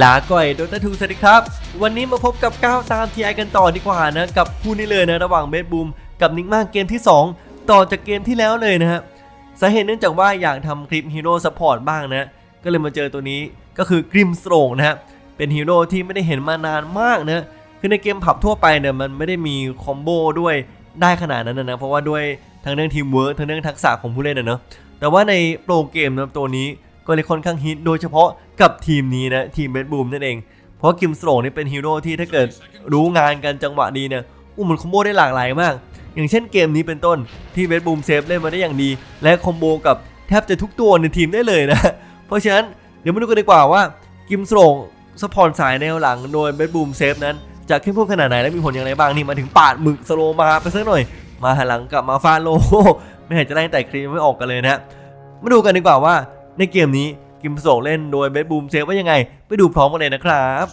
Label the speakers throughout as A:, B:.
A: ลาก่อยโดตาทูสวัสดีครับ วันนี้มาพบกับก้าวตามทีไอกันต่อดีกว่านะ กับคู่นี้เลยนะ ระหว่างเบสบูมกับนิกมากเกมที่ 2 ต่อจากเกมที่แล้วเลยนะฮะสาเหตุเนื่องจากว่าอยากทำคลิปฮีโร่ซัพพอร์ตบ้างนะ ก็เลยมาเจอตัวนี้ก็คือกริมสโตรงนะฮะเป็นฮีโร่ที่ไม่ได้เห็นมานานมากนะคือในเกมผับทั่วไปเนี่ยมันไม่ได้มีคอมโบด้วยได้ขนาดนั้นนะเพราะว่าด้วยทั้งเรื่องทีมเวิร์กทั้งเรื่องทักษะของผู้เล่นนะเนอะแต่ว่าในโปรเกมนะตัวนี้ ก็เลยค่อนข้างฮิตโดยเฉพาะกับทีมนี้นะทีมเบดบูมนั่นเอง เพราะกิมสโตรนี่เป็นฮีโร่ที่ถ้าเกิดรู้งานกันจังหวะดีเนี่ยอู้มันคอมโบได้หลากหลายมาก อย่างเช่นเกมนี้เป็นต้นที่เบดบูมเซฟเล่นมาได้อย่างดี และคอมโบกับแทบจะทุกตัวในทีมได้เลยนะ เพราะฉะนั้นเดี๋ยวมาดูกันดีกว่าว่ากิมสโตรกสปอนสายแนวหลังโดยเบดบูมเซฟนั้นจะเข้มข้นขนาดไหนและมีผลอย่างไรบ้างนี่มาถึงปาดหมึกสโลมาไปสักหน่อย มาหันหลังกลับมาฟาโลไม่เห็นจะได้แต่ครีมไม่ออกกันเลยนะมาดูกันดีกว่าว่า ในเกมนี้กิมโซงเล่นโดยเบสบูมเซฟว่ายังไง ไปดูพร้อมกันเลยนะครับ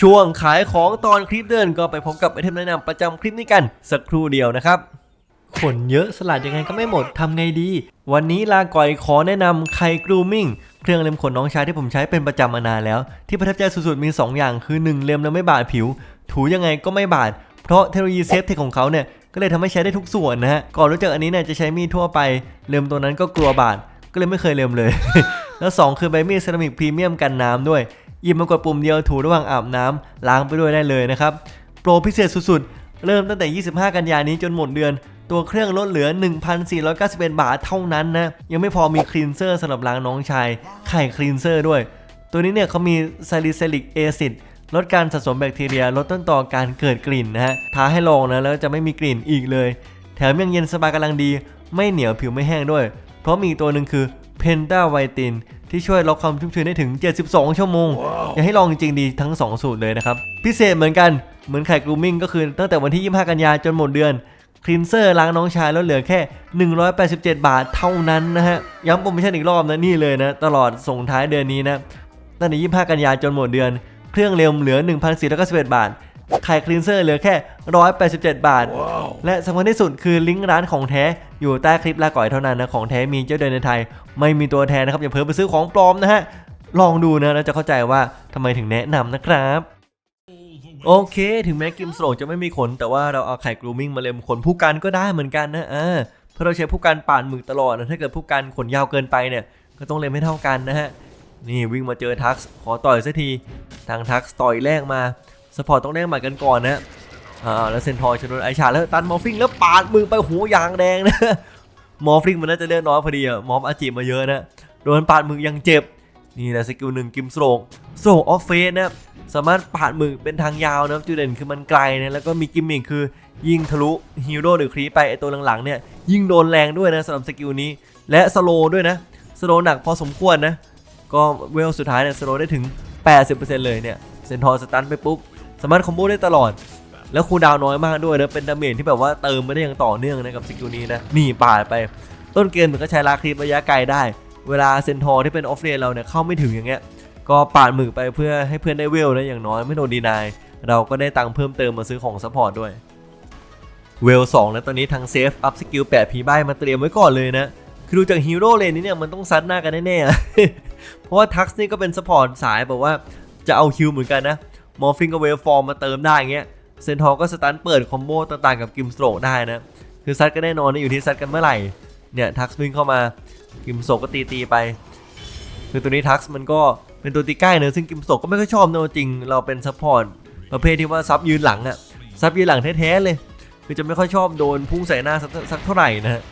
A: ช่วงขายของตอนคลิปเดินก็ไปพบกับไอเทมแนะนำประจำคลิปนี้กันสักครู่เดียวนะครับขนเยอะสลัดยังไงก็ไม่หมดทำไงดี วันนี้ลาก่อยขอแนะนำไคกรูมิ่งเครื่องเล็มขนน้องชายที่ผมใช้เป็นประจำมานานแล้ว ที่ประทับใจสุดๆมี 2 อย่างคือ 1 เล็มแล้วไม่บาดผิว ถูยังไงก็ไม่บาด เพราะเทคโนโลยีเซฟเทคของเขาเนี่ย ก็เลยทำให้ใช้ได้ทุกส่วนนะฮะ ก่อนรู้จักอันนี้เนี่ยจะใช้มีดทั่วไปเล็มตัวนั้นก็กลัวบาด ก็เลยไม่เคยเล็มเลย แล้ว 2 คือใบมีดเซรามิกพรีเมียมกันน้ำด้วยหยิบมากดปุ่มเดียวถูระหว่างอาบน้ำล้างไปด้วยได้เลยนะครับ โปรพิเศษสุดๆ เริ่มตั้งแต่ 25 กันยายนนี้จนหมดเดือน ตัวเครื่องลดเหลือ 1,491 บาทเท่านั้นนะ ยังไม่พอมีคลีนเซอร์สำหรับล้างน้องชาย ไข่คลีนเซอร์ด้วย ตัวนี้เนี่ยเขามีซาลิซิลิกแอซิด ลดการสะสมแบคทีเรีย ลดต้นตอการเกิดกลิ่นนะฮะท้าให้ลองนะแล้วจะไม่มีกลิ่นอีกเลย แถมยังเย็นสบายกำลังดี ไม่เหนียวผิวไม่แห้งด้วย เพราะมีอีกตัวหนึ่งคือเพนตาไวตินที่ช่วยล็อกความชุ่มชื้นได้ถึง 72 ชั่วโมงอยากให้ลองจริงๆดีทั้ง 2 สูตรเลยนะครับ พิเศษเหมือนกันเหมือนไข่กรูมิ่งก็คือตั้งแต่วันที่ 25 กันยาจนหมดเดือนคลีนเซอร์ล้างน้องชายแล้วเหลือแค่ 187 บาทเท่านั้นนะฮะ ย้ำโปรโมชั่นอีกรอบนะนี่เลยนะ ตลอดส่งท้ายเดือนนี้นะ ตั้งแต่ 25 กันยาจนหมดเดือน เครื่องเร็วเหลือ 1,491 บาทไข่คลีนเซอร์เหลือแค่ 187 บาทและสำคัญที่สุดคือลิงก์ร้านของแท้อยู่ใต้คลิปลาก่อยเท่านั้นนะ ของแท้มีเจ้าเดินในไทย ไม่มีตัวแทนนะครับ อย่าเพิ่งไปซื้อของปลอมนะฮะ ลองดูนะแล้วจะเข้าใจว่าทำไมถึงแนะนำนะครับโอเค ถึงแม้กิมสโลจะไม่มีขน แต่ว่าเราเอาไข่กรูมิ่งมาเล็มขนผู้กันก็ได้เหมือนกันนะอ่าเพราะเราใช้ผู้กันป่านหมึกตลอดนะถ้าเกิดผู้กันขนยาวเกินไปเนี่ยก็ต้องเล็มให้เท่ากันนะฮะ นี่วิ่งมาเจอทักซ์ขอต่อยสักที ทางทักซ์ต่อยแรกมาสปอร์ตต้องแลกหมัดกันก่อนนะอ่าแล้วเซนทอร์ชนวนไอชาแล้วตันมอฟฟิงแล้วปาดมือไปหัวยางแดงนะมอฟฟิงมันน่าจะเลือดน้อยพอดีอะมอฟอาจิมาเยอะนะโดนปาดมือยังเจ็บ นี่แหละสกิลหนึ่งกิมสโลงสโลออฟเฟสนะสามารถปาดมือเป็นทางยาวนะจุดเด่นคือมันไกลนะแล้วก็มีกิมมิคคือยิงทะลุฮีโร่หรือครีปไปไอตัวหลังๆเนี่ยยิงโดนแรงด้วยนะสำหรับสกิลนี้ และสโลด้วยนะสโลหนักพอสมควรนะ ก็เวลสุดท้ายเนี่ยสโลได้ถึง 80%เลยเนี่ยเซนทอร์สตันไปปุ๊บ สามารถคอมโบได้ตลอด แล้วคูลดาวน้อยมากด้วยนะเป็นดาเมจที่แบบว่าเติมไม่ได้อย่างต่อเนื่องนะกับสกิลนี้นะหนี่ปาดไป ต้นเกมมันก็ใช้ลาครีประยะไกลได้ เวลาเซนทอร์ที่เป็นออฟเลนเราเนี่ยเข้าไม่ถึงอย่างเงี้ยก็ปาดหมึกไปเพื่อให้เพื่อนได้เวลนะอย่างน้อยไม่โดนดีนายเราก็ได้ตังค์เพิ่มเติมมาซื้อของซัพพอร์ตด้วยเวลสองนะตอนนี้ทางเซฟอัพสกิลแปดพีใบมาเตรียมไว้ก่อนเลยนะ คือดูจากฮีโร่เลนนี้เนี่ยมันต้องซัดหน้ากันแน่ๆ เพราะว่าทักซ์นี่ก็เป็นซัพพอร์ตสายแบบว่าจะเอาคิวเหมือนกันนะ มอร์ฟิงกับเวลฟอร์มมาเติมได้อย่างเงี้ย เซนทอร์ก็สตันเปิดคอมโบต่างๆกับกิมสโตรกได้นะ คือซัดกันแน่นอนนะอยู่ที่ซัดกันเมื่อไหร่ เนี่ยทักซ์วิ่งเข้ามา กิมโซก็ตีตีๆไป คือตัวนี้ทักซ์มันก็เป็นตัวตีใกล้เนอะซึ่งกิมโซก็ไม่ค่อยชอบเนอะจริง เราเป็นซัพพอร์ตประเภทที่ว่าซับยืนหลังอะซับยืนหลังแท้ๆเลย คือจะไม่ค่อยชอบโดนพุ่งใส่หน้าสักเท่าไหร่นะฮะ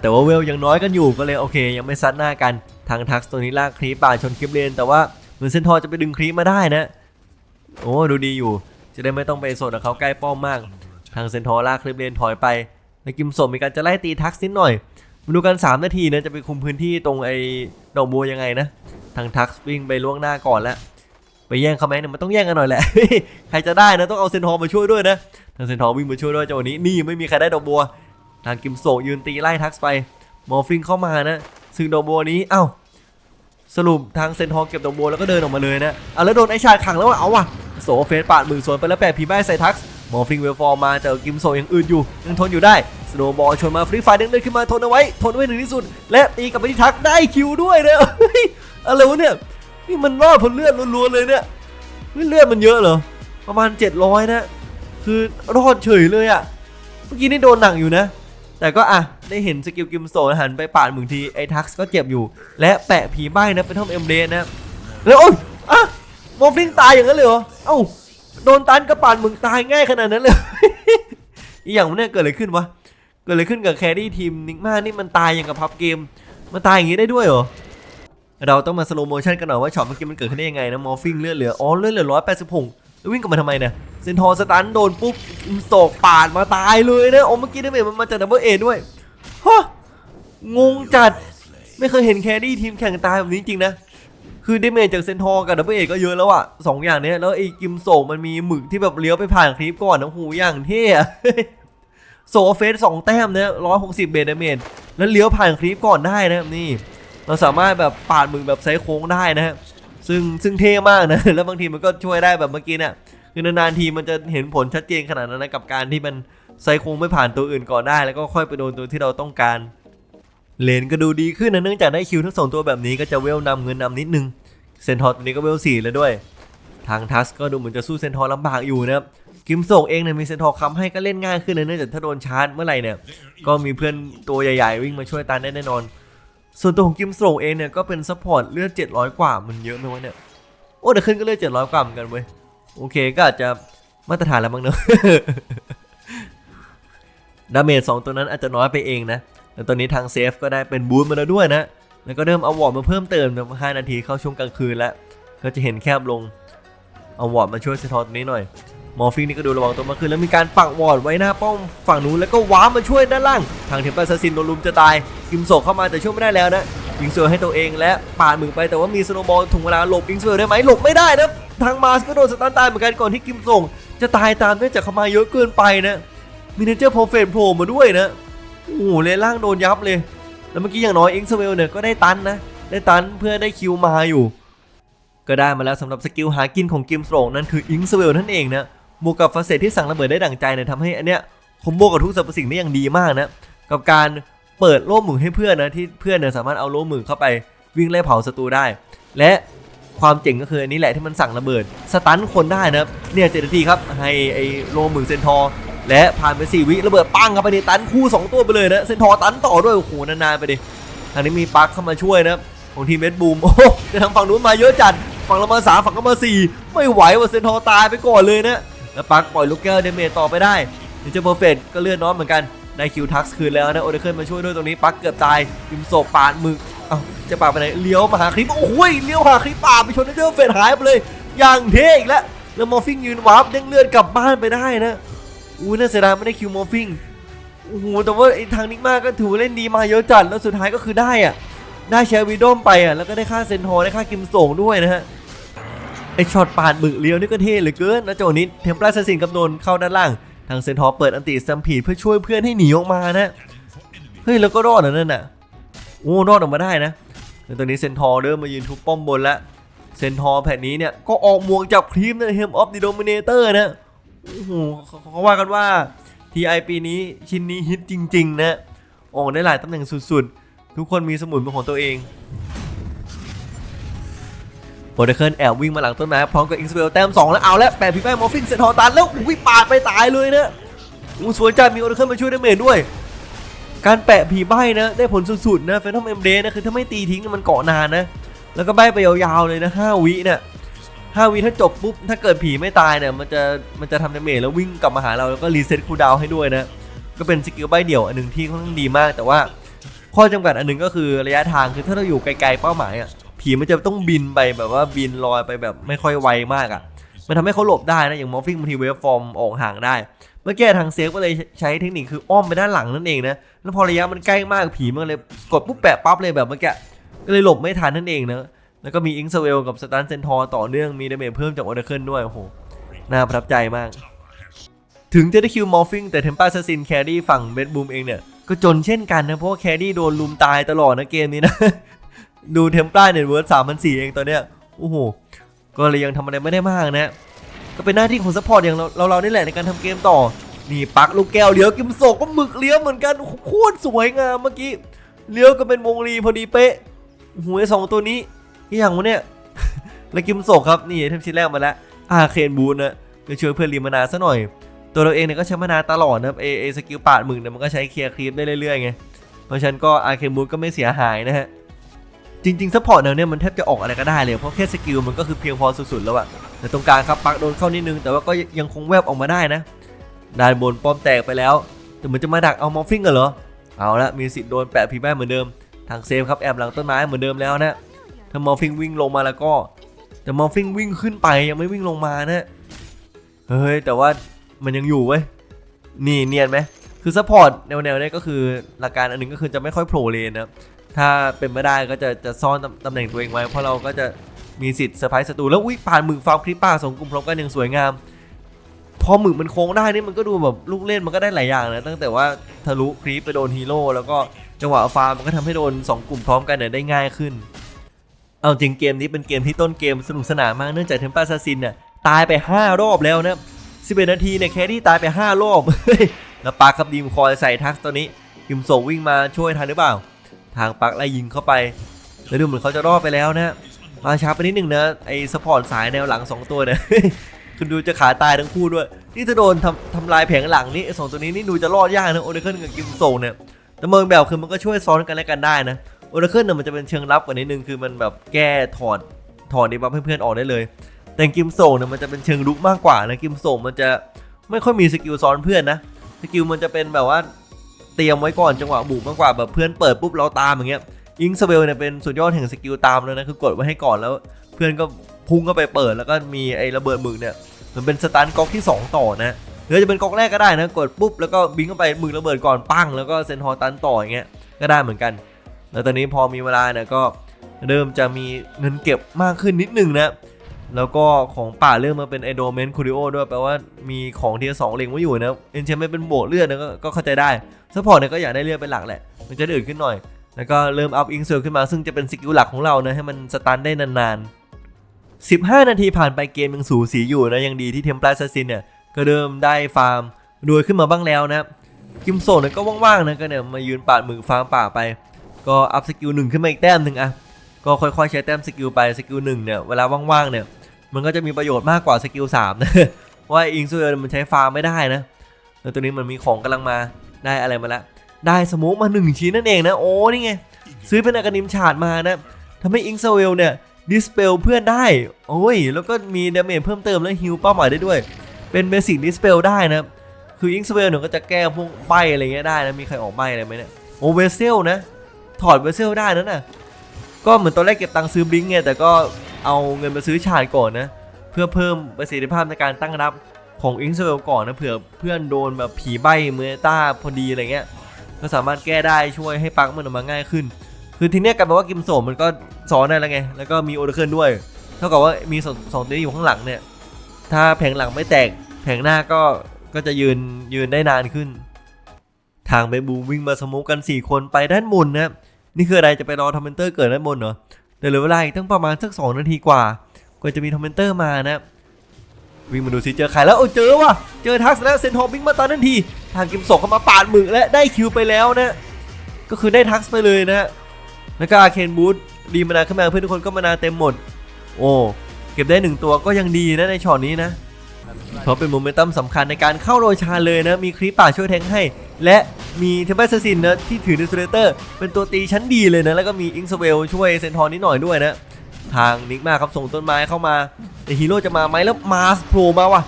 A: แต่ว่าเวลยังน้อยกันอยู่ก็เลยโอเค ยังไม่ซัดหน้ากันทางทักตัวนี้ลากครีปป่าชนคลิปเลน แต่ว่าเหมือนเซนทอร์จะไปดึงครีปมาได้นะ โอ้ดูดีอยู่ จะได้ไม่ต้องไปสดกับเขาใกล้ป้อมมาก ทางเซนทอร์ลากคลิปเลนถอยไปแล้วกิมสมมีการจะไล่ตีทักซ์นิดหน่อยมาดูกัน 3 นาทีนะจะไปคุมพื้นที่ตรงไอ้ดอกบัวยังไงนะ ทางทักวิ่งไปล่วงหน้าก่อนแล้วไปแย่งเขาไหมเนี่ยมันต้องแย่งกันหน่อยแหละ ใครจะได้นะต้องเอาเซนทอร์มาช่วยด้วยนะ ทางเซนทอร์วิ่งมาช่วยด้วยจังหวะนี้นี่ไม่มีใครได้ดอกบัว ทางกิมโซยืนตีไล่ทักไปมอร์ฟิงเข้ามานะ ซึ่งโดอกบัวนี้เอ้าสรุปทางเซนทอร์เก็บดอกบัวแล้วก็เดินออกมาเลยนะเอาแล้วโดนไอชาดขังแล้วอะเอาว่ะโซเฟสปาดมือสวนไปแล้วแปะผีใบใส่ทักมอร์ฟิงเวลฟอร์มาแต่กิมโซยังอืดอยู่ยังทนอยู่ได้สโนบอลชนมาฟรีไฟดึงเดินขึ้นมาทนเอาไว้ ทนไว้ถึงที่สุด และตีกลับไปที่ทักได้คิวด้วยเลยเฮ้ยอะไรวะเนี่ยนี่มันรอดเพราะเลือดล้วนๆเลยเนี่ยเลือดมันเยอะเหรอประมาณ700นะคือรอดเฉยเลยอะ่ะเมื่อกี้นี่โดนหนักอยู่นะ แต่ก็อะ ได้เห็นสกิลกิมโซนหันไปปาดมึงที ไอ้ทักซ์ก็เจ็บอยู่ และแปะผีใบ้นะเป็นทอมเอ็มเดนะ แล้วโอ้ยอะโมฟลิงตายอย่างนั้นเลยเหรอ เอ้า โดนตันกระปาดมึงตายง่ายขนาดนั้นเลยอีอย่างมันเนี่ยเกิดอะไรขึ้นวะ เกิดอะไรขึ้นกับแครี่ทีมนิกมานี่มันตายอย่างกับพับเกม มันตายอย่างนี้ได้ด้วยเหรอ เราต้องมาสโลโมชันกันหน่อยว่าช็อตเมื่อกี้มันเกิดขึ้นได้ยังไงนะมอร์ฟิงเลือดเหลือ อ๋อเลือดเหลือร้อยแปดสิบหก วิ่งกลับมาทำไมเนี่ยเซนทอร์สตันโดนปุ๊บโศกปาดมาตายเลยนะโอ้เมื่อกี้ได้เมจมันมาจากดับเบิลเอด้วยฮะงงจัดไม่เคยเห็นแครี่ทีมแข่งตายแบบนี้จริงนะคือดาเมจจากเซนทอร์กับดับเบิลเอก็เยอะแล้วอะสองอย่างเนี้ยแล้วไอ้กิมโศกมันมีหมึกที่แบบเลี้ยวไปผ่านคลิปก่อนนะหูอย่างเท่อะโซเฟสสองแต้มนะร้อยหกสิบเบดเมจแล้วเลี้ยวผ่านคลิปก่อนได้นะนี่ เราสามารถแบบปาดหมึกแบบไซโค้งได้นะ ซึ่งซึ่งเท่มากนะ แล้วบางทีมันก็ช่วยได้แบบเมื่อกี้เนี่ยคือนานๆทีมันจะเห็นผลชัดเจนขนาดนั้นนะกับการที่มันไซโคงไม่ผ่านตัวอื่นก่อนได้ แล้วก็ค่อยไปโดนตัวที่เราต้องการ เลนก็ดูดีขึ้นนะเนื่องจากได้คิวทั้งสองตัวแบบนี้ก็จะเวลนำเงินนำนิดนึงเซนทอร์ตัวนี้ก็เวลสี่แล้วด้วย ทางทัสก็ดูเหมือนจะสู้เซนทอร์ลำบากอยู่นะครับกิมส่งเองเนี่ยมีเซนทอร์ค้ำให้ก็เล่นง่ายขึ้นนะเนื่องจากถ้าโดนชาร์จเมื่อไหร่เนี่ยก็มีเพื่อนตัวใหญ่ ๆ วิ่งมาช่วยตันได้แน่นอน ส่วนตัวของกิมส่งเองเนี่ยก็เป็นซัพพอร์ตเลือด700 กว่ามันเยอะไหมวะเนี่ย โอ้เดี๋ยวขึ้นก็เลือด700 กว่าเหมือนกันเว้ย โอเคก็อาจจะมาตรฐานแล้วมั้งเนอะดาเมจสองตัวนั้นอาจจะน้อยไปเองนะ แต่ตอนนี้ทางเซฟก็ได้เป็นบูสต์มาแล้วด้วยนะ แล้วก็เริ่มเอาวอร์ดมาเพิ่มเติมแบบ5นาทีเข้าช่วงกลางคืนแล้ว ก็จะเห็นแคบลง เอาวอร์ดมาช่วยสะท้อนตรงนี้หน่อย มอร์ฟิงนี่ก็ดูระวังตัวมากขึ้นแล้วมีการปักวอร์ดไว้หน้าป้อมฝั่งนู้นแล้วก็ว้ามาช่วยด้านล่าง ทางเทมเปอร์ซาซินโดนลุมจะตายกิมโซเข้ามาแต่ช่วยไม่ได้แล้วนะยิงสวยให้ตัวเองและปาดมือไปแต่ว่ามีสโนบอลถุงเวลาหลบยิงสวยได้ไหมหลบไม่ได้นะทางมาสก็โดนสตันตายเหมือนกันก่อนที่กิมส่งจะตายตามเนื่องจากเขามาเยอะเกินไปนะมีเนเจอร์โปรเฟนโผล่มาด้วยนะโอ้โหเลนล่างโดนยับเลย แล้วเมื่อกี้อย่างน้อยอิงสเวลเนี่ยก็ได้ตันนะได้ตันเพื่อได้คิวมาอยู่ ก็ได้มาแล้วสำหรับสกิลหากินของกิมสโตรนั่นคืออิงสเวลนั่นเองนะ บวกกับฟาเซตที่สั่งระเบิดได้ดั่งใจเนี่ยทำให้อันเนี้ยคอมโบกับทุกสรรพสิ่งได้อย่างดีมากนะกับการเปิดโล่หมึกให้เพื่อนนะที่เพื่อนเนี่ยสามารถเอาโล่หมึกเข้าไปวิ่งไล่เผาศัตรูได้ และความเจ๋งก็คืออันนี้แหละที่มันสั่งระเบิดสตันคนได้นะครับเนี่ยเจ็ดนาทีครับให้ไอ้โล่หมึกเซนทอและผ่านไป4วิระเบิดปังเข้าไปในตันคู่ 2 ตัวไปเลยนะเซนทอตันต่อด้วยโอ้โหนานๆไปดิทางนี้มีปลั๊กเข้ามาช่วยนะของทีมเมดบูมโอ้โหแต่ทางฝั่งนู้นมาเยอะจัดฝั่งเรามาสามฝั่งก็มาสี่ไม่ไหวว่าเซนทอตายไปก่อนเลยนะ แล้วปั๊กปล่อยลูกแก้วเดเมจต่อไปได้เดี๋ยวจะเพอร์เฟกก็เลื่อนน้องเหมือนกันได้คิวทักซ์คืนแล้วนะโอเดเคิลมาช่วยด้วยตรงนี้ปั๊กเกือบตายพิมโศกปาดมือเอ้าจะปาดไปไหนเลี้ยวมาหาคลิปโอ้ยเลี้ยวหาคลิปปาดไปชนเจอร์เฟดหายไปเลย อย่างเท่อีกแล้วแล้วมอร์ฟิงยืนวาร์ปเด้งเลือดกลับบ้านไปได้นะอู้น่าเสียดายไม่ได้คิวมอร์ฟิงโอ้โหแต่ว่าไอ้ทางนิกมาก็ถือเล่นดีมาเยอะจัดแล้วสุดท้ายก็คือได้อะได้แชร์วีดอมไปอะแล้วก็ได้ค่าเซนทอร์ได้ค่ากิมส่งด้วยนะฮะ ไอช็อตปาดบึกเลี้ยวนี่ก็เท่เหลือเกินนะจังหวะนี้เทมปลาซาซินกับโดนเข้าด้านล่าง ทางเซนทอเปิดอันติซัมพีเพื่อช่วยเพื่อนให้หนีออกมานะ เฮ้ยแล้วก็รอดนะนั่นน่ะ โอ้รอดออกมาได้นะแต่ตอนนี้เซนทอเริ่มมายืนทุบป้อมบนแล้วเซนทอแผ่นนี้เนี่ยก็ออกมวกจากพรีมนะเฮมออฟดิโดมิเนเตอร์นะโอ้โหเขาว่ากันว่า TI ปีนี้ชิ้นนี้ฮิตจริง ๆ นะออกได้หลายตำแหน่งสุดๆ ทุกคนมีสมุนเป็นของตัวเอง โปรเดเคิลแอบวิ่งมาหลังต้นไม้พร้อมกับอิงสเวลแต้ม2แล้วเอาแล้วแปะพีแป้งมอฟฟินเซนทอตันแล้ววิ่งปาดไปตายเลยนะอู้สวยจัดมีโอเดเคิลมาช่วยดาเมจด้วย การแปะผีใบนะ ได้ผลสุดๆนะเฟนทอมเอ็มเดนะคือถ้าไม่ตีทิ้งมันเกาะนานนะ แล้วก็ใบไปยาวๆเลยนะ5วิเนี่ยห้าวิถ้าจบปุ๊บถ้าเกิดผีไม่ตายเนี่ยมันจะมันจะทำดาเมจแล้ววิ่งกลับมาหาเราแล้วก็รีเซ็ตคูลดาวให้ด้วยนะก็เป็นสกิลใบเดี่ยวอันหนึ่งที่ค่อนข้างดีมาก แต่ว่าข้อจำกัดอันหนึ่งก็คือระยะทางคือถ้าเราอยู่ไกลๆเป้าหมายอะ ผีมันจะต้องบินไปแบบว่าบินลอยไปแบบไม่ค่อยไวมากอะ มันทำให้เขาหลบได้นะ อย่างมอฟฟิงบางทีเวฟฟอร์มออกห่างได้ เมื่อกี้ทางเซฟก็เลยใช้เทคนิคคืออ้อมไปด้านหลังนั่นเองนะ แล้วพอระยะมันใกล้มากผีมันเลยกดปุ๊บแปะปั๊บเลยแบบเมื่อกี้ ก็เลยหลบไม่ทันนั่นเองนะ แล้วก็มีอิงสเวลกับสตันเซนทอร์ต่อเนื่อง มีดาเมจเพิ่มจากโอเดเคิลด้วย โอ้โห น่าประทับใจมาก ถึงจะได้คิวมอร์ฟิงแต่เทมป a า s ซซินแครี่ฝั่งเบดบูมเองเนี่ยก็จนเช่นกันนะเพราะว่าแครี่โดนลุมตายตลอดนะเกมนี้นะ ดูเทมป a าเน็ตเวิร์ดสามพันสี่เองตอนเนี้ยโอ้โหก็เลยยังทำอะไรไม่ได้มากนะ ก็เป็นหน้าที่ของซัพพอร์ตอย่างเราเราเนี่แหละในการทำเกมต่อ นี่ปักลูกแก้วเลี้ยวกิมโศกก็หมึกเลี้ยวเหมือนกันโคตรสวยงามเมื่อกี้เลี้ยวก็เป็นวงรีพอดีเป๊ะหไอสองตัวนี้อีหยังวะเนี่ยแล้วกิมโซกครับนี่ทมชิ้นแรกมาแล้วอาเคนบูนนะก็ช่วยเพื่อนรีมานาซะหน่อย ตัวเราเองเนี่ยก็ใช้มานาตลอดนะเอเอสกิลปาดหมึกเนี่ยมันก็ใช้เคลียร์ครีปได้เรื่อยๆไงเพราะฉะนั้นก็อาเคนบูนก็ไม่เสียหายนะฮะ จริงๆซัพพอร์ตแนวเนี่ยมันแทบจะออกอะไรก็ได้เลยเพราะแค่สกิลมันก็คือเพียงพอสุดๆแล้วอะแต่ตรงกลางครับปักโดนเข้านิดนึงแต่ว่าก็ยังคงแวบออกมาได้นะด้านบนป้อมแตกไปแล้ว แต่เหมือนจะมาดักเอามอฟฟิงกันเหรอเอาละมีสิทธิ์โดนแปะผีแม่เหมือนเดิม ทางเซฟครับแอบหลังต้นไม้เหมือนเดิมแล้วนะถ้ามอฟฟิงวิ่งลงมาแล้วก็ แต่มอฟฟิงวิ่งขึ้นไปยังไม่วิ่งลงมานะเฮ้ยแต่ว่ามันยังอยู่เว้ยนี่เนียนไหมคือซัพพอร์ตแนวๆเนี้ก็คือหลักการอันหนึงก็คือจะไม่ค่อยโผล่เลนนะครับ ถ้าเป็นไม่ได้ก็จะจะซ่อนตำตำแหน่งตัวเองไว้ เพราะเราก็จะมีสิทธิ์เซอร์ไพรส์ศัตรูแล้วอุ้ยผ่านหมึกฟาร์มคลิปป้าสองกลุ่มพร้อมกันอย่างสวยงาม พอหมึกมันโค้งได้นี่มันก็ดูแบบลูกเล่นมันก็ได้หลายอย่างนะตั้งแต่ว่าทะลุครีปไปโดนฮีโร่แล้วก็จังหวะฟาร์มมันก็ทำให้โดน 2 กลุ่มพร้อมกันเนี่ยได้ง่ายขึ้น เอาจริงเกมนี้เป็นเกมที่ต้นเกมสนุกสนานมากเนื่องจากเทมปอร์ซาซินเนี่ยตายไป 5 รอบแล้วนะ11นาทีเนี่ยแครี่ตายไป 5 รอบแล้วปาคกับดีมคอยใส่ทักตัวนี้กิมโซวิ่งมาช่วยทันหรือเปล่า ทางปักไล่ยิงเข้าไป แล้วดูเหมือนเขาจะรอดไปแล้วนะมาช้าไปนิดหนึ่งนะไอ้สปอร์ตสายแนวหลัง 2 ตัวเนี่ยคุณดูจะขาตายทั้งคู่ด้วย นี่จะโดนทำทำลายแผงหลังนี้สองตัวนี้นี่ดูจะรอดยากนะโอเดเคิลกับกิมโซเนี่ยแต่เมืองแบบคือมันก็ช่วยซ้อนกันและกันได้นะโอเดเคิลเนี่ยมันจะเป็นเชิงลับกว่านิดนึงคือมันแบบแก้ถอดถอดดีบัฟให้เพื่อนออกได้เลย แต่กิมโซเนี่ยมันจะเป็นเชิงลุกมากกว่านะกิมโซมันจะไม่ค่อยมีสกิลซ้อนเพื่อนนะสกิลมันจะเป็นแบบว่า เตรียมไว้ก่อนจังหวะบุกมากกว่าแบบเพื่อนเปิดปุ๊บเราตามอย่างเงี้ยอิงสเวลเนี่ยเป็นสุดยอดแห่งสกิลตามแล้วนะคือกดไว้ให้ก่อนแล้วเพื่อนก็พุ่งเข้าไปเปิดแล้วก็มีไอ้ระเบิดหมึกเนี่ยมันเป็นสตันก๊อกที่ 2 ต่อนะหรือจะเป็นก๊อกแรกก็ได้นะกดปุ๊บแล้วก็บิงเข้าไปหมึกระเบิดก่อนปั้งแล้วก็เซนทอตันต่ออย่างเงี้ยก็ได้เหมือนกัน แล้วตอนนี้พอมีเวลาเนี่ยก็เริ่มจะมีเงินเก็บมากขึ้นนิดนึงนะแล้วก็ของป่าเริ่มมาเป็นไอโดเมนคูริโอด้วยแปลว่ามีของทีละสองเล็งไว้อยู่นะเอ็นเชมเป็นโบกเลือดนะก็เข้าใจได้ ซัพพอร์ตเนี่ยก็อยากได้เลือดเป็นหลักแหละ มันจะได้อื่นขึ้นหน่อย แล้วก็เริ่มอัพอิงเซลขึ้นมาซึ่งจะเป็นสกิลหลักของเรานะให้มันสตันได้นานๆ 15 นาทีผ่านไปเกมยังสูสีอยู่นะยังดีที่เทมเพลซัสซินเนี่ยก็เริ่มได้ฟาร์มรวยขึ้นมาบ้างแล้วนะกิมโซนเนี่ยก็ว่างๆนะก็เนี่ยมายืนปาดมือฟาร์มป่าไป ก็อัพสกิลหนึ่งขึ้นมาอีกแต้มหนึ่งอะก็ค่อยๆใช้แต้มสกิลไปสกิลหนึ่งเนี่ยเวลาว่างๆเนี่ยมันก็จะมีประโยชน์มากกว่าสกิลสามนะว่าอิงซูเอมันใช้ฟาร์มไม่ได้นะแล้วตัวนี้มันมีของกำลังมา ได้อะไรมาละได้สโมูมาหนึ่งชิ้นนั่นเองนะ โอ้นี่ไง ซื้อเป็นอากานิมฉาดมานะทำให้อิงเซเวลเนี่ยดิสเปลเพื่อนได้ โอ้ย แล้วก็มีดาเมจเพิ่มเติมแล้วฮิลเป้าหมายได้ด้วย เป็นเบสิกดิสเปลได้นะ คืออิงเซเวลเนี่ยก็จะแก้พวกใบอะไรเงี้ยได้นะ มีใครออกใบอะไรไหมเนี่ย โอเวเซลนะ ถอดเวเซลได้นั่นน่ะ ก็เหมือนตอนแรกเก็บตังค์ซื้อบลิงไงแต่ก็เอาเงินมาซื้อฉาดก่อนนะ เพื่อเพิ่มประสิทธิภาพในการตั้งรับ ของอิงเซเวลก่อนนะเผื่อเพื่อนโดนแบบผีใบเมตาพอดีอะไรเงี้ยก็สามารถแก้ได้ช่วยให้ปั๊กมันออกมาง่ายขึ้น คือทีเนี้ยกลายเป็นว่ากิมโสมมันก็สอนได้แล้วไง แล้วก็มีโอเดอร์เคิลด้วย เท่ากับว่ามีสองสองตัวอยู่ข้างหลังเนี่ย ถ้าแผงหลังไม่แตกแผงหน้าก็ก็จะยืนยืนได้นานขึ้น ทางเบบูวิ่งมาสมุกกัน 4 คนไปด้านบนนะนี่คืออะไรจะไปรอทอมเมนเตอร์เกิดด้านบนเหรอแต่เหลือเวลาอีกตั้งประมาณสัก2นาทีกว่ากว่าจะมีทอมเมนเตอร์มานะ วิ่งมาดูซิเจอใครแล้วโอ้เจอว่ะเจอทักซ์แล้วเซนทอร์วิ่งมาตอนนั้นทีทางกิมส่งเข้ามาปาดหมึกและได้คิวไปแล้วนะก็คือได้ทักซ์ไปเลยนะแล้วก็อาเคนบูธดีมานาขึ้นมาเพื่อนทุกคนก็มานาเต็มหมด โอ้เก็บได้หนึ่งตัวก็ยังดีนะในช็อตนี้นะเพราะเป็นโมเมนตัมสำคัญในการเข้าโรชาเลยนะมีคลิปป่าช่วยแทงให้ และมีเทมเปอร์ซซินนะที่ถือดิสเตอร์เป็นตัวตีชั้นดีเลยนะแล้วก็มีอิงสเวลช่วยเซนทอร์นิดหน่อยด้วยนะ ทางนิกมาครับส่งต้นไม้เข้ามาแต่ฮีโร่จะมาไหมแล้วมาสโผล่มาว่ะ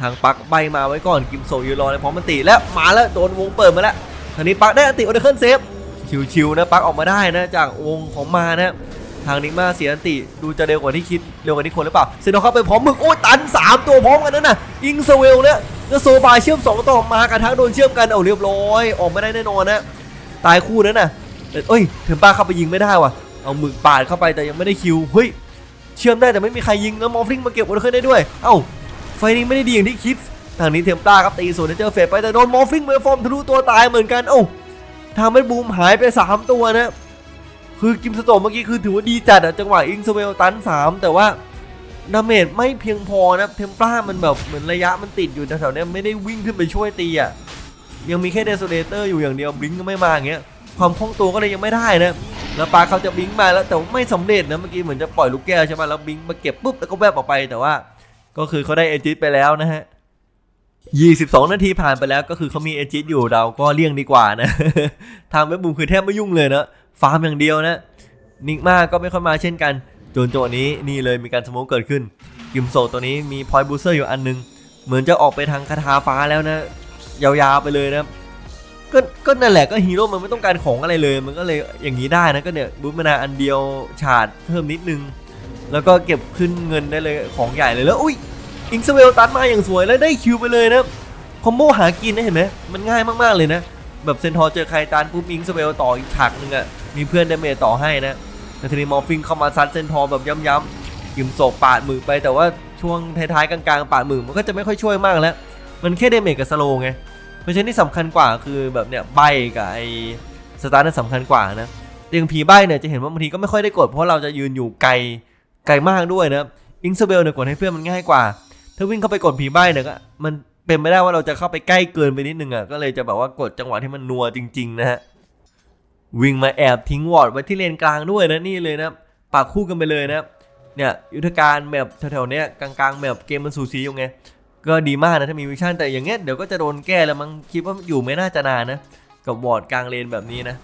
A: ทางปักใบมาไว้ก่อนกิมโซยูรอในพร้อมมันติแล้วมาแล้วโดนวงเปิดมาแล้วทางนี้ปักได้อันติโอเดอร์เคิลเซฟชิวๆนะปักออกมาได้นะจากวงของมานะทางนิกมาเสียอันติดูจะเร็วกว่าที่คิดเร็วกว่าที่คนหรือเปล่าเซนโดเข้าไปพร้อมมึกโอ้ยตันสามตัวพร้อมกันนั่นน่ะอิงสเวลเนี่ยแล้วโซบายเชื่อมสองต่อมากันทั้งโดนเชื่อมกันเอาเรียบร้อย ออกไม่ได้แน่นอนนะตายคู่นั้นน่ะเอ้ยถึงป้าเข้าไปยิงไม่ได้ว่ะ เอาหมึกปาดเข้าไปแต่ยังไม่ได้คิวเฮ้ยเชื่อมได้แต่ไม่มีใครยิงแล้วมอฟลิงมาเก็บโอเดอร์เคิลได้ด้วย เอ้าไฟนี้ไม่ได้ดีอย่างที่คิดทางนี้เทมปลาครับตีสวนเจอเฟดไปแต่โดนมอฟลิงเมอร์ฟอร์มทะลุตัวตายเหมือนกันเอ้าทางไม่บูมหายไป 3 ตัวนะคือกิมสโตมเมื่อกี้คือถือว่าดีจัดอะจังหวะอิงสเวลตัน 3 แต่ว่าดาเมจไม่เพียงพอนะเทมปลามันแบบเหมือนระยะมันติดอยู่แถวๆนี้ไม่ได้วิ่งขึ้นไปช่วยตีอะยังมีแค่เดโซเลเตอร์อยู่อย่างเดียวบลิงก็ไม่มาอย่างเงี้ย ความคล่องตัวก็เลยยังไม่ได้นะแล้วปาเขาจะบิงมาแล้วแต่ไม่สำเร็จนะเมื่อกี้เหมือนจะปล่อยลูกแก้วใช่ไหมแล้วบิงมาเก็บปุ๊บแล้วก็แวบออกไปแต่ว่า ก็คือเขาได้เอจิตไปแล้วนะฮะ22 นาทีผ่านไปแล้วก็คือเขามีเอจิตอยู่เราก็เลี่ยงดีกว่านะทางเว็บบูมคือแทบไม่ยุ่งเลยนะฟาร์มอย่างเดียวนะนิกมาก็ไม่ค่อยมาเช่นกันจนโจนี้นี่เลยมีการสโมกเกิดขึ้น กิมโซตัวนี้มีพอยต์บูสเตอร์อยู่อันหนึง เหมือนจะออกไปทางคาถาฟ้าแล้วนะ ยาวๆไปเลยนะ ก็ก็นั่นแหละก็ฮีโร่มันไม่ต้องการของอะไรเลย มันก็เลยอย่างนี้ได้นะก็เนี่ยบูมมานาอันเดียวฉาดเพิ่มนิดนึง แล้วก็เก็บขึ้นเงินได้เลยของใหญ่เลยแล้วอุ้ยอิงสเวลตัดมาอย่างสวยแล้วได้คิวไปเลยนะคอมโบหากินนะเห็นไหมมันง่ายมากๆเลยนะ แบบเซนทอร์เจอใครตันปุ๊บอิงสเวลต่ออีกฉากหนึงอะ่ะมีเพื่อนได้เมจต่อให้นะแต่ทีนี้มอร์ฟิงเข้ามาซัดเซนทอร์แบบย้ำๆกิมโศกปาดมือไปแต่ว่าช่วงท้ายๆกลางๆปาดมือมันก็จะไม่ค่อยช่วยมากแล้ว มันแค่เดเมจกับสโลไง เพราะฉะนั้นที่สำคัญกว่าคือแบบเนี่ยใบกับไอสตาร์นั่นสำคัญกว่านะแต่อย่างผีใบเนี่ยจะเห็นว่าบางทีก็ไม่ค่อยได้กดเพราะเราจะยืนอยู่ไกลไกลมากด้วยนะอิงเซเบลเนี่ยกดให้เพื่อนมันง่ายกว่า ถ้าวิ่งเข้าไปกดผีใบเนี่ยก็มันเป็นไม่ได้ว่าเราจะเข้าไปใกล้เกินไปนิดนึงอะก็เลยจะแบบว่ากดจังหวะที่มันนัวจริง ๆ นะฮะวิ่งมาแอบทิ้งวอร์ดไว้ที่เลนกลางด้วยนะนี่เลยนะปากคู่กันไปเลยนะเนี่ยยุทธการแบบแถวๆเนี้ยกลางๆแบบเกมมันสูสีอยู่ไง ก็ดีมากนะถ้ามีวิชั่นแต่อย่างเงี้ยเดี๋ยวก็จะโดนแก้แล้วมั้งคิดว่าอยู่ไม่น่าจะนานนะ กับวอร์ดกลางเลนแบบนี้นะ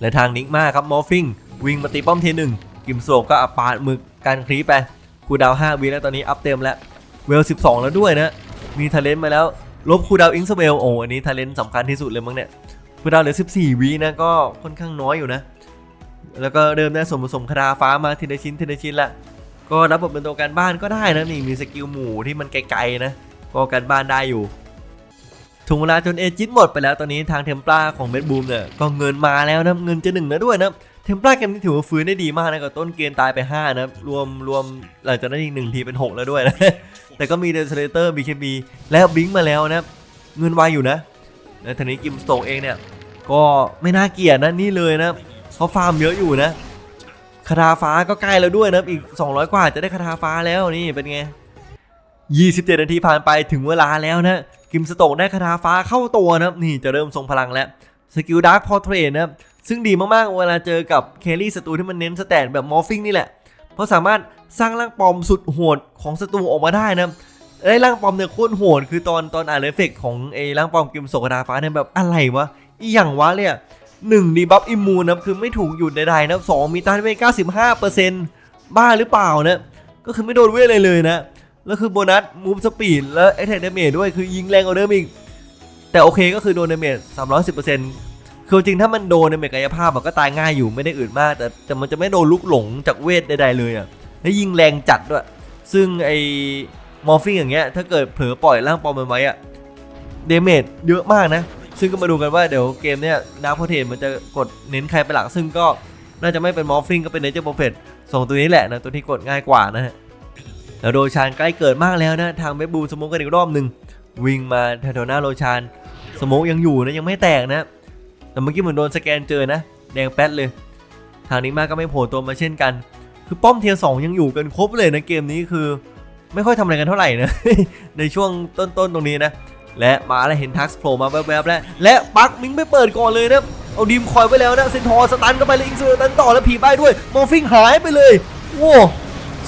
A: และทางนิกมาครับมอฟฟิงวิ่งมาตีป้อมทีหนึ่งกิมโซกก็อัปปาดมือการคลีปไปคูดาว5วิแล้วตอนนี้อัพเต็มแล้วเวล 12 แล้วด้วยนะ มีทาเลนต์มาแล้ว ลบคูดาวอิงสเวลโอ้อันนี้ทาเลนต์สำคัญที่สุดเลยมั้งเนี่ยคูดาวเหลือ 14วินะก็ค่อนข้างน้อยอยู่นะ แล้วก็เริ่มได้สมผสมคาราฟ้ามาทีละชิ้นทีละชิ้นละ ก็รับบทเป็นตัวการบ้านก็ได้นะนี่มีสกิลหมู่ที่มันไกลๆนะก็การบ้านได้อยู่ถึงเวลาจนเอจิตหมดไปแล้วตอนนี้ทางเทมปลาของเบดบูมเนี่ยก็เงินมาแล้วนะเงินจะหนึ่งแล้วด้วยนะเทมปลาเกมนี้ถือว่าฟื้นได้ดีมากนะกับต้นเกมตายไป 5 นะ รวมรวมหลังจากนั้นอีกหนึ่งทีเป็น 6 แล้วด้วยนะ แต่ก็มีเดซเลเตอร์บีเคบีและบิงมาแล้วนะ เงินไวอยู่นะและทีนี้กิมสโตงเองเนี่ย ก็ไม่น่าเกลียดนะนี่เลยนะเขาฟาร์มเยอะอยู่นะ คาถาฟ้าก็ใกล้แล้วด้วยนะอีก 200 กว่าจะได้คาถาฟ้าแล้วนี่เป็นไง 27 นาทีผ่านไปถึงเวลาแล้วนะกิมสโตกได้คาถาฟ้าเข้าตัวนะนี่จะเริ่มทรงพลังแล้วสกิลดาร์คพอเทรนนะซึ่งดีมากๆ เวลาเจอกับเคลลี่ศัตรูที่มันเน้นสแตนแบบมอร์ฟิงนี่แหละ เพราะสามารถสร้างร่างปลอมสุดโหดของศัตรูออกมาได้นะไอ้ร่างปลอมเนี่ยโคตรโหดคือตอนตอนอ่านเอฟเฟกของไอ้ร่างปลอมกิมโซกคาถาฟ้าเนี่ยแบบอะไรวะอีหยังวะเนี่ย หนึ่งดีบัฟอิมมูนนะคือไม่ถูกหยุดใดๆนะสองมีต้านเวท95เปอร์เซ็นต์บ้าหรือเปล่านะก็คือไม่โดนเวทเลยเลยนะแล้วคือโบนัสมูฟสปีดแล้วไอแทนเดเมจด้วยคือยิงแรงกว่าเดิมอีก แต่โอเคก็คือโดนเดเมจ310เปอร์เซ็นต์คือจริงถ้ามันโดนเดเมจกายภาพมันก็ตายง่ายอยู่ไม่ได้อื่นมาก แต่แต่มันจะไม่โดนลุกหลงจากเวทใดๆเลยอะแล้วยิงแรงจัดด้วย ซึ่งไอมอร์ฟิงอย่างเงี้ยถ้าเกิดเผลอปล่อยร่างปลอมมันไว้อะเดเมจเยอะมากนะ ซึ่งก็มาดูกันว่าเดี๋ยวเกมเนี้ยดาร์คโพเทนมันจะกดเน้นใครเป็นหลักซึ่งก็น่าจะไม่เป็นมอร์ฟิงก็เป็นเนเจอร์โปรเฟตสองตัวนี้แหละนะตัวที่กดง่ายกว่านะฮะแล้วโรชานใกล้เกิดมากแล้วนะทางเบบูสโมกกันอีกรอบหนึ่งวิ่งมาแถวหน้าโรชานสโมกยังอยู่นะยังไม่แตกนะแต่เมื่อกี้เหมือนโดนสแกนเจอนะ แดงแป๊ดเลย ทางนี้มากก็ไม่โผล่ตัวมาเช่นกัน คือป้อมเทียร์สองยังอยู่กันครบเลยนะเกมนี้คือ ไม่ค่อยทำอะไรกันเท่าไหร่นะในช่วงต้นๆตรงนี้นะ และมาแล้วเห็นทักซ์โผล่มาแวบๆแล้วและปักมิงไม่เปิดก่อนเลยนะเอาดีมคอยไว้แล้วนะเซนทอร์สตันเข้าไปแล้วอิงเซอร์ตันต่อแล้วผีใบด้วยมอร์ฟิงหายไปเลยโว้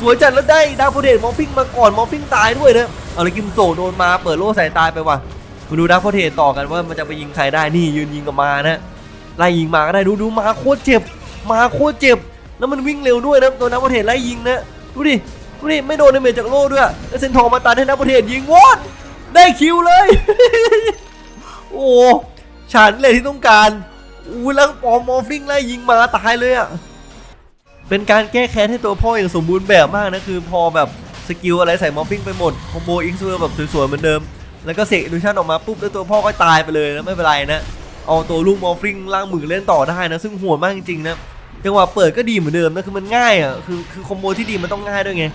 A: สวยจัดแล้วได้ดาวโพเดตมอร์ฟิงมาก่อนมอร์ฟิงตายด้วยนะเอาเลยกิมโซโดนมาเปิดโล่ใส่ตายไปว่ะมาดูดาวโพเทตต่อกันว่ามันจะไปยิงใครได้นี่ยืนยิงกับมานะไล่ยิงมาก็ได้ดูดูมาโคตรเจ็บ มาโคตรเจ็บ แล้วมันวิ่งเร็วด้วยนะตัวนักประเทศไล่ยิงนะดูดิดูดิไม่โดนในเมจจากโล่ด้วยแล้วเซนทองมาตัดให้นักประเทศยิงวอด ได้คิวเลย โอ้ฉันเลยที่ต้องการอู้ลังปอมมอร์ฟิงไล่ยิงมาตายเลยอะ เป็นการแก้แค้นให้ตัวพ่ออย่างสมบูรณ์แบบมากนะคือพอแบบสกิลอะไรใส่มอร์ฟิงไปหมดคอมโบอิงซูแบบสวยๆเหมือนเดิม แล้วก็เสกอิลูชันออกมาปุ๊บแล้วตัวพ่อก็ตายไปเลยนะไม่เป็นไรนะเอาตัวลูกมอร์ฟิงล่างมือเล่นต่อได้นะ ซึ่งโหดมากจริงๆนะจังหวะเปิดก็ดีเหมือนเดิมนะคือมันง่ายอะคือคือคอมโบที่ดีมันต้องง่ายด้วยไง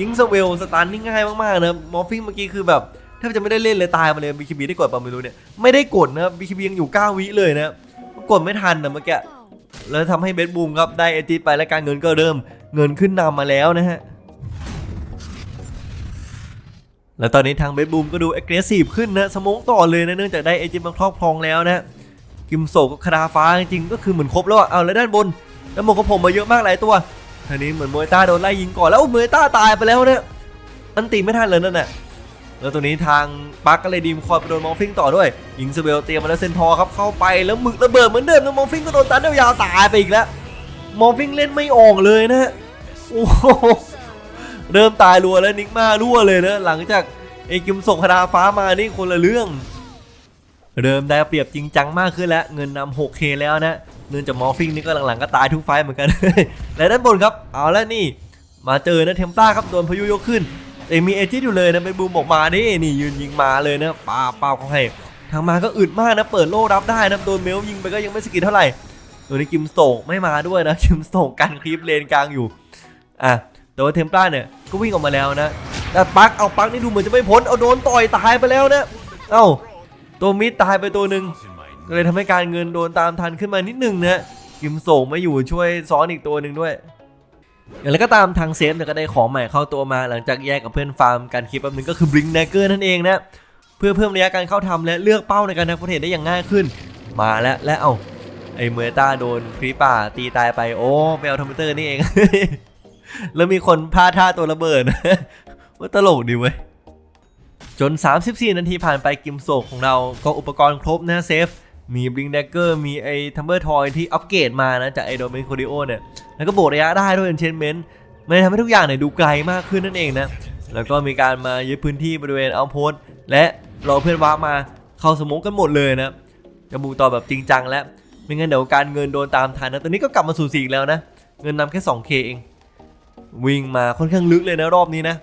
A: อิงสเวลสตันนี่ง่ายมากๆนะมอร์ฟิงเมื่อกี้คือแบบ แทบจะไม่ได้เล่นเลยตายมาเลยบีคีบีได้กดป่ะไม่รู้เนี่ยไม่ได้กดนะบีคีบียังอยู่ 9 วิเลยนะกดไม่ทันนะเมื่อกี้แล้วทำให้เบสบูมครับได้เอจิไปและการเงินก็เริ่มเงินขึ้นนำมาแล้วนะฮะแล้วตอนนี้ทางเบสบูมก็ดู aggressive ขึ้นนะสมองต่อเลยนะเนื่องจากได้เอจิมาครอบครองแล้วนะกิมโซกับคาราฟ้าจริงก็คือเหมือนครบแล้วอะเอาแล้วด้านบนแล้วมันก็ผมมาเยอะมากหลายตัวทีนี้เหมือนมเอต้าโดนไล่ยิงก่อนแล้วมเอต้าตายไปแล้วเนี่ยอันตีไม่ทันเลยนั่นน่ะ แล้วตัวนี้ทางปักก็เลยดีมคอยไปโดนมองฟิงต่อด้วยยิงสเบลเตรียมมาแล้วเซนทอร์ครับเข้าไปแล้วหมึกระเบิดเหมือนเดิมแล้วมองฟิงก็โดนตันเดียวยาวตายไปอีกแล้วมองฟิงเล่นไม่ออกเลยนะฮะโอ้โหเริ่มตายรัวแล้วนิกมารั่วเลยนะหลังจากไอ้กิมส่งคาราฟ้ามานี่คนละเรื่อง เริ่มได้เปรียบจริงจังมากขึ้นแล้ว เงินนำ 6K แล้วนะเนื่องจากมอร์ฟิงนี่ก็หลังๆก็ตายทุกไฟเหมือนกันและด้านบนครับ เอาแล้วนี่ มาเจอนะเทมปลาครับโดนพายุยกขึ้น แต่มีเอจิตอยู่เลยนะเป็นบูมออกมานี่นี่ยืนยิงมาเลยนะปาเป้าเขาให้ทางมาก็อึดมากนะเปิดโล่รับได้นะโดนเมลยิงไปก็ยังไม่สกิลเท่าไหร่ตัวนี้กิมสโตกไม่มาด้วยนะกิมสโตกกันคลิปเลนกลางอยู่อะแต่ว่าเทมปลาเนี่ยก็วิ่งออกมาแล้วนะแต่ปักเอาปักนี่ดูเหมือนจะไม่พ้นเอาโดนต่อยตายไปแล้วนะเอ้าตัวมิดตายไปตัวหนึ่งก็เลยทำให้การเงินโดนตามทันขึ้นมานิดนึงนะกิมส่งไม่อยู่ช่วยซ้อนอีกตัวหนึ่งด้วย อย่างไรก็ตามทางเซฟเนี่ยก็ได้ของใหม่เข้าตัวมาหลังจากแยกกับเพื่อนฟาร์มการคลิปแป๊บนึงก็คือบริงเนเกอร์นั่นเองนะเพื่อเพิ่มระยะการเข้าทำและเลือกเป้าในการทำโปรเทสได้อย่างง่ายขึ้น มาแล้วและเอาไอ้เมอต้าโดนครีป่าตีตายไปโอ้ไปเอาทอมเตอร์นี่เอง แล้วมีคนพลาดท่าตัวระเบิดว่าตลกดีเว้ยจน 34 นาทีผ่านไปกิมโศกของเราก็อุปกรณ์ครบนะเซฟ มีบลิงเดกเกอร์มีไอ้ทัมเบอร์ทอยที่อัปเกรดมานะจากไอโดเมนโคดิโอเนี่ย แล้วก็โบกระยะได้ด้วยเอนเชนเมนต์มันทำให้ทุกอย่างเนี่ยดูไกลมากขึ้นนั่นเองนะ แล้วก็มีการมายึดพื้นที่บริเวณเอาโพสและรอเพื่อนว้ามาเข้าสโมกกันหมดเลยนะจะบุกต่อแบบจริงจังแล้วไม่งั้นเดี๋ยวการเงินโดนตามทันนะตอนนี้ก็กลับมาสู่สี่อีกแล้วนะ เงินนำแค่ 2K เอง วิ่งมาค่อนข้างลึกเลยนะรอบนี้นะ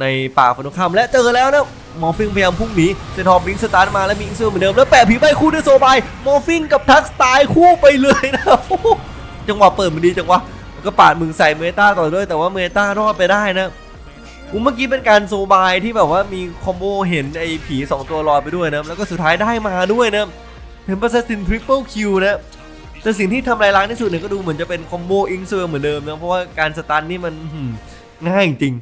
A: ในป่าฝนตรงข้ามและเจอแล้วนะมอร์ฟิงพยายามพุ่งหนีเซนทอร์บิงสตาร์ทมาแล้วมีอิงเซอร์เหมือนเดิมแล้วแปะผีใบคู่ด้วยโซบายมอร์ฟิงกับทักสไตล์คู่ไปเลยนะ จังหวะเปิดมันดีจังวะก็ปาดมึงใส่เมตาต่อด้วยแต่ว่าเมตารอดไปได้นะอูเมื่อกี้เป็นการโซบายที่แบบว่ามีคอมโบเห็นไอ้ผี 2 ตัวลอยไปด้วยนะแล้วก็สุดท้ายได้มาด้วยนะเทมเปอร์เซซินทริปเปิลคิวนะแต่สิ่งที่ทำลายล้างที่สุดเนี่ยก็ดูเหมือนจะเป็นคอมโบอิงเซอร์เหมือนเดิมนะเพราะว่าการสตันนี่มันง่ายจริง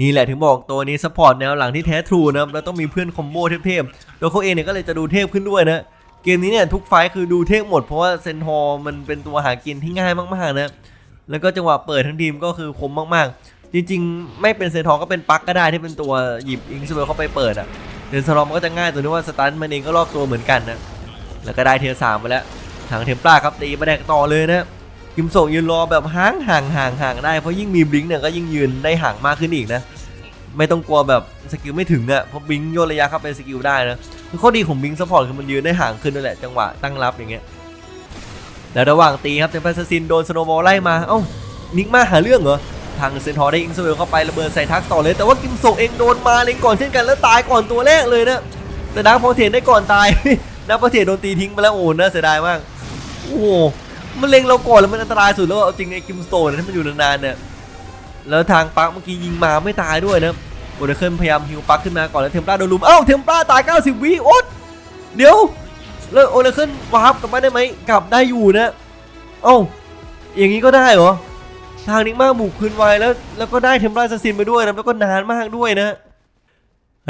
A: นี่แหละถึงบอกตัวนี้สปอร์ตแนวหลังที่แท้ทรูนะแล้วต้องมีเพื่อนคอมโบเทพๆตัวเขาเองเนี่ยก็เลยจะดูเทพขึ้นด้วยนะ เกมนี้เนี่ยทุกไฟคือดูเทพหมดเพราะว่าเซนทอร์มันเป็นตัวหากินที่ง่ายมากๆนะแล้วก็จังหวะเปิดทั้งทีมก็คือคมมากๆ จริงๆ ไม่เป็นเซนทอร์ก็เป็นปักก็ได้ที่เป็นตัวหยิบอิงซูเบลเข้าไปเปิดอะเดนสลอมมันก็จะง่ายตัวนี้ว่าสตันมันเองก็รอบตัวเหมือนกันนะแล้วก็ได้เทียร์สามไปแล้วทางเทมปลาครับตีมาแดกต่อเลยนะกิมส่งยืนรอแบบห่างห่างห่างห่างได้เพราะยิ่งมีบลิงก์เนี่ยก็ยิ่งยืนได้ห่างมากขึ้นอีกนะ ไม่ต้องกลัวแบบสกิลไม่ถึงอะ่ะเพราะบิงโยนระยะเข้าไปสกิลได้นะข้อดีของบิงซัพพอร์ตคือมันยืนได้ห่างขึ้นนั่นแหละจังหวะตั้งรับอย่างเงี้ยแล้วระหว่างตีครับเทมเพลซินโดนสโนว์บอลไล่มาเอ้านิกมาหาเรื่องเหรอทางเซนทอร์ได้อิงสเวลเข้าไประเบิดใส่ทักต่อเลย แต่ว่ากิมส่งเองโดนมาเลยก่อนเช่นกันแล้วตายก่อนตัวแรกเลยนะแต่ดักพอเทนได้ก่อนตายดักพอเทนโดนตีทิ้งไปแล้วโอ้น่าเสียดายมากโอ้โหมันเล็งเราก่อนแล้วมันอันตรายสุดแล้วเอาจริงไอ้กิมสโตนที่มันอยู่นานๆเนี่ย แล้วทางปักเมื่อกี้ยิงมาไม่ตายด้วยนะโอเดเคิลพยายามฮิวปักขึ้นมาก่อนแล้วเทมปลาโดนลุมเอ้าเทมปลาตาย 90 วิโอ๊ตเดี๋ยวแล้วโอเดเคิลวาร์ปกลับมาได้ไหมกลับได้อยู่นะเอ้าอย่างนี้ก็ได้เหรอทางนิกมาบุกคืนไวแล้ว แล้วก็ได้เทมปลาซาซินไปด้วยนะแล้วก็นานมากด้วยนะ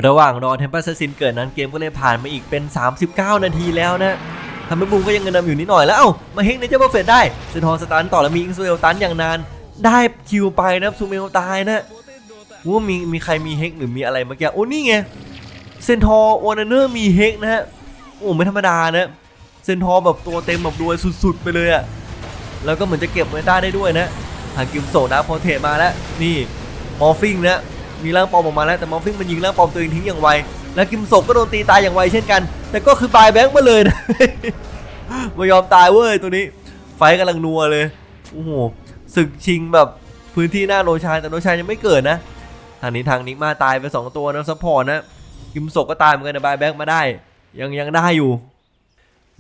A: ระหว่างรอเทมปลาซาซินเกิดนั้นเกมก็เลยผ่านมาอีกเป็น 39 นาทีแล้วนะทำให้บูมก็ยังเงินนำอยู่นิดหน่อยแล้ว เอ้า มาเฮกในเจ้าเบอร์เฟตได้เซนทอร์สตันต่อแล้วมีอิงซูเอลตันอย่างนาน ได้คิวไปนะซูเมลตายนะว่ามีมีใครมีเฮกหรือมีอะไรเมื่อกี้โอ้นี่ไงเซนทอร์โอนาเนอร์มีเฮกนะฮะโอ้ไม่ธรรมดานะเซนทอร์แบบตัวเต็มแบบรวยสุดๆไปเลยอะแล้วก็เหมือนจะเก็บเมตาได้ด้วยนะทางกิมโซนะพอเทมาแล้วนี่มอร์ฟิงนะมีร่างปลอมออกมาแล้วแต่มอร์ฟิงมันยิงร่างปลอมตัวเองทิ้งอย่างไวแล้วกิมโซก็โดนตีตายอย่างไวเช่นกัน แต่ก็คือบายแบงค์มาเลยนะไม่ยอมตายเว้ยตัวนี้ไฟกำลังนัวเลยโอ้โห ศึกชิงแบบพื้นที่หน้าโรชานแต่โรชานยังไม่เกิดนะ ทางนี้ทางนิกมาตายไป 2 ตัวนะซัพพอร์ตนะกิมศกก็ตายเหมือนกันนะบายแบ็กมาได้ ยังยังได้อยู่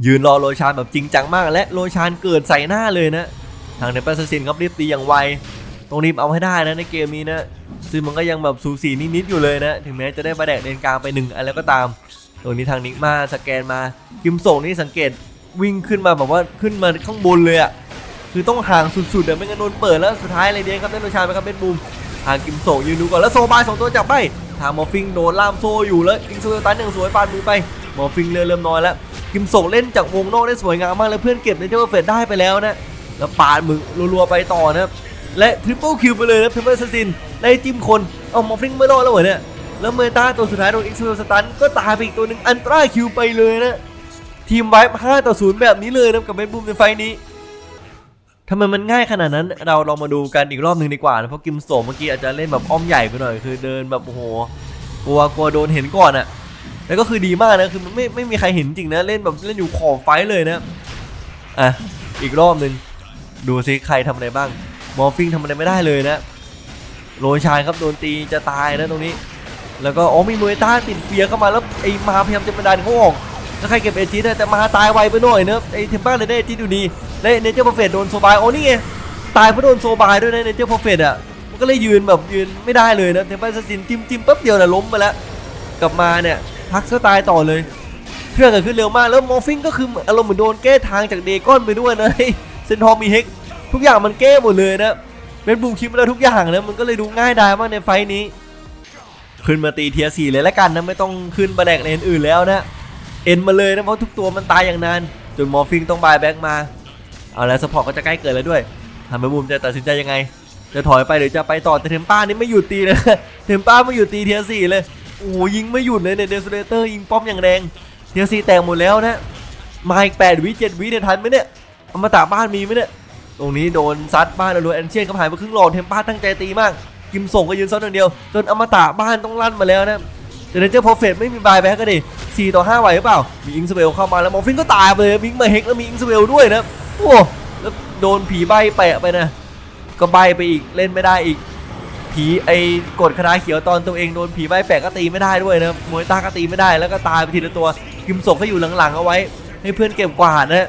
A: ยืนรอโรชานแบบจริงจังมาก และโรชานเกิดใส่หน้าเลยนะทางในปัสซินครับรีบตีอย่างไวต้องรีบเอาให้ได้นะในเกมนี้นะซึ่งมันก็ยังแบบสูสีนิดๆอยู่เลยนะถึงแม้จะได้มาแดกเลนกลางไปหนึ่งอะไรก็ตามตรงนี้ทางนิกมาสแกนมากิมส่งนี่สังเกตวิ่งขึ้นมาแบบว่าขึ้นมาข้างบนเลยอะ คือต้องห่างสุดๆอะไม่งั้นโดนเปิดแล้วสุดท้ายอะไรเดียครับได้โรชานไปครับเป็นบูมทางกิมโซยืนดูก่อนแล้วโซบายสองตัวจับไปทางมอร์ฟิงโดนล่ามโซอยู่แล้วอิงโซตันยังสวยปานมือไปมอร์ฟิงเรือเริ่มน้อยแล้วกิมส่งเล่นจากวงนอกได้สวยงามมากแล้วเพื่อนเก็บในเจ้าเฟดได้ไปแล้วนะแล้วปาดมึงรัวๆไปต่อนะครับและทริปเปิลคิวไปเลยนะทริปเปิลซัสซินไล่จิ้มคนเอามอร์ฟิงไม่รอดแล้วเหรอเนี่ยแล้วเมตาตัวสุดท้ายโดนอิกซ์เวลสตันก็ตายไปอีกตัวหนึ่งอันตราคิวไปเลยนะทีมไวป์5ต่อ0แบบนี้เลยนะกับเบนบูมในไฟนี้ ทำไมมันง่ายขนาดนั้น เราลองมาดูกันอีกรอบหนึ่งดีกว่านะเพราะกิมโสมเมื่อกี้อาจจะเล่นแบบอ้อมใหญ่ไปหน่อย คือเดินแบบโอ้โหกลัวกลัวโดนเห็นก่อนอะแล้วก็คือดีมากนะคือมันไม่ไม่มีใครเห็นจริงนะเล่นแบบเล่นอยู่ขอบไฟเลยนะอะอีกรอบหนึ่งดูซิใครทำอะไรบ้างมอร์ฟิงทำอะไรไม่ได้เลยนะโรยชายครับโดนตีจะตายนะตรงนี้ แล้วก็อ๋อมีมวยต้าติดเฟียเข้ามาแล้วไอ้มาพยายามจะประดันเขาออก แล้วใครเก็บเอจิตแต่มาตายไวไปหน่อยเนอะไอเทมเป้าเลยได้เอจิตอยู่ดีและเนเจอร์เพอร์เฟตโดนโซบายโอ้นี่ไงตายเพราะโดนโซบายด้วยนะเนเจอร์เพอร์เฟตอะมันก็เลยยืนแบบยืนไม่ได้เลยนะเทมเป้าสตินจิ้มจิ้มแป๊บเดียวน่ะล้มไปแล้วกลับมาเนี่ยพักก็ตายต่อเลยเครื่องเกิดขึ้นเร็วมากแล้วมอร์ฟิงก็คืออารมณ์เหมือนโดนแก้ทางจากเดก้อนไปด้วยนะเซนทอมมีเฮกทุกอย่างมันแก้หมดเลยนะเป็นบูมคิมแล้วทุกอย่างนะมันก็เลยดูง่ายดายมากในไฟท์นี้ ขึ้นมาตีเทียสี่เลยละกันนะไม่ต้องขึ้นมาแดกเลนอื่นแล้วนะ เอ็นมาเลยนะเพราะทุกตัวมันตายอย่างนานจนมอร์ฟิงต้องบายแบ็กมา เอาแล้วสปอร์ตก็จะใกล้เกิดแล้วด้วยทำให้บูมจะตัดสินใจยังไง จะถอยไปหรือจะไปต่อแต่เทมป้านี่ไม่หยุดตีเลยเทมป้าไม่หยุดตีเทียสี่เลยโอ้ยิงไม่หยุดเลยเนี่ยเดสเ a เตอร์ยิงป้อมอย่างแรงเทียสี่แตกหมดแล้วนะมาอีกแปดวิเจ็ดวิเนี่ยทันไหมเนี่ยอมตะบ้านมีไหมเนี่ยตรงนี้โดนซัดบ้านรัวๆแอนเชียนก็หายไปครึ่งหลอดเทมป้าตั้งใจตีมากกิมส่งก็ยืนซ้อนอย่างเดียว จนอมตะบ้านต้องลั่นมาแล้วนะ แต่เนเจอร์โปรเฟตไม่มีบายแบ็กก็ดิ4ต่อ5ไหวหรือเปล่า มีอิงสเวลเข้ามาแล้วมอร์ฟินก็ตายไปเลยมิงมาเฮกแล้วมีอิงสเวลด้วยนะโอ้แล้วโดนผีใบแปะไปนะ ก็ใบไปอีกเล่นไม่ได้อีก ผีไอ้กดคาถาเขียวตอนตัวเองโดนผีใบแปะก็ตีไม่ได้ด้วยนะมวยตาก็ตีไม่ได้แล้วก็ตายไปทีละตัวกิมส่งก็อยู่หลังๆเอาไว้ ให้เพื่อนเก็บกวาดนะ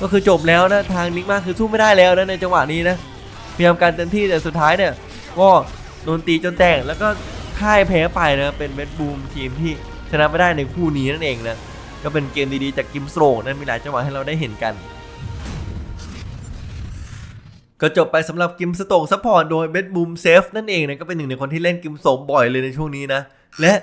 A: ก็คือจบแล้วนะทางนิกมากคือสู้ไม่ได้แล้วนะในจังหวะนี้นะพยายามการเต็มที่แต่สุดท้ายเนี่ยก็โดนตีจนแตกแล้วก็ พ่ายแพ้ไปนะเป็นเวทบูมทีมที่ชนะไม่ได้ในคู่นี้นั่นเองนะก็เป็นเกมดีๆจากกิมสโตรกนั้นมีหลายจังหวะให้เราได้เห็นกันก็จบไปสำหรับกิมสโตรซัพพอร์ตโดยเบดบูมเซฟนั่นเองนะก็เป็นหนึ่งในคนที่เล่นกิมสมบ่อยเลยในช่วงนี้นะ และ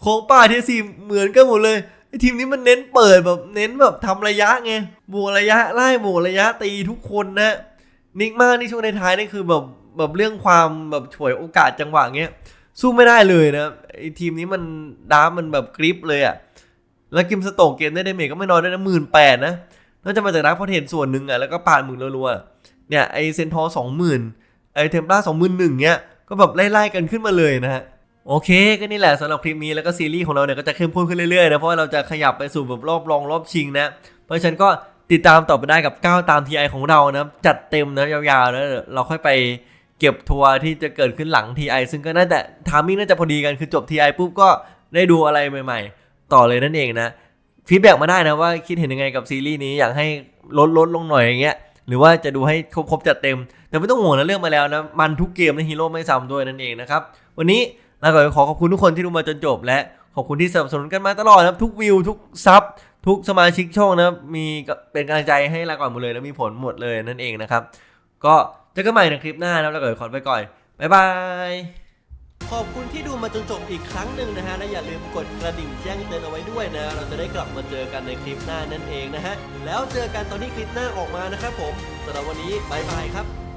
A: โค้งป่าเทียสีเหมือนกันหมดเลยทีมนี้มันเน้นเปิดแบบเน้นแบบทำระยะไงบวกระยะไล่บวกระยะตีทุกคนนะนิกมากนี่ช่วงในท้ายนี่คือแบบ แบบเรื่องความแบบฉวยโอกาสจังหวะเงี้ยสู้ไม่ได้เลยนะไอทีมนี้มันดาร์มันแบบกริปเลยอะแล้วกิมสโตกเกมได้เดเมจก็ไม่น้อยด้วยนะหมื่นแปดนะน่าจะมาจากดักพอเทนส่วนหนึ่งอะแล้วก็ปาดหมื่นรัวๆเนี่ยไอเซนทอสองหมื่นไอเทมปลาสองหมื่นหนึ่งเนี้ยก็แบบไล่ๆกันขึ้นมาเลยนะฮะโอเค ก็นี่แหละสำหรับคลิปนี้แล้วก็ซีรีส์ของเราเนี่ยก็จะเข้มข้นขึ้นเรื่อยๆนะเพราะว่าเราจะขยับไปสู่แบบรอบรองรอบชิงนะ เพราะฉะนั้นก็ติดตามต่อไปได้กับก้าวตาม TI ของเรานะจัดเต็มนะยาวๆนะเดี๋ยวเราค่อยไป เก็บทัวร์ที่จะเกิดขึ้นหลัง TI ซึ่งก็น่าจะทามมิ่งน่าจะพอดีกันคือจบ TI ปุ๊บก็ได้ดูอะไรใหม่ ๆ ต่อเลยนั่นเองนะฟีดแบ็กมาได้นะว่าคิดเห็นยังไงกับซีรีส์นี้อยากให้ลดลดลงหน่อยอย่างเงี้ยหรือว่าจะดูให้ครบจัดเต็ม แต่ไม่ต้องห่วงนะเรื่องมาแล้วนะมันทุกเกมนะฮีโร่ไม่ซ้ำด้วยนั่นเองนะครับวันนี้แล้วก็ขอขอบคุณทุกคนที่ดูมาจนจบ และขอบคุณที่สนับสนุนกันมาตลอดนะครับทุกวิวทุกซับทุกสมาชิกช่องนะมีเป็นกำลังใจให้ลาก่อนหมดเลยแล้วมีผลหมดเลยนั่นเองนะครับก็ เจอกันใหม่ในคลิปหน้านะครับแล้วก็ขอไปก่อนบ๊ายบายขอบคุณที่ดูมาจนจบอีกครั้งหนึ่งนะฮะ และอย่าลืมกดกระดิ่งแจ้งเตือนเอาไว้ด้วยนะ เราจะได้กลับมาเจอกันในคลิปหน้านั่นเองนะฮะ แล้วเจอกันตอนที่คลิปหน้าออกมานะครับผมสำหรับวันนี้บายบายครับ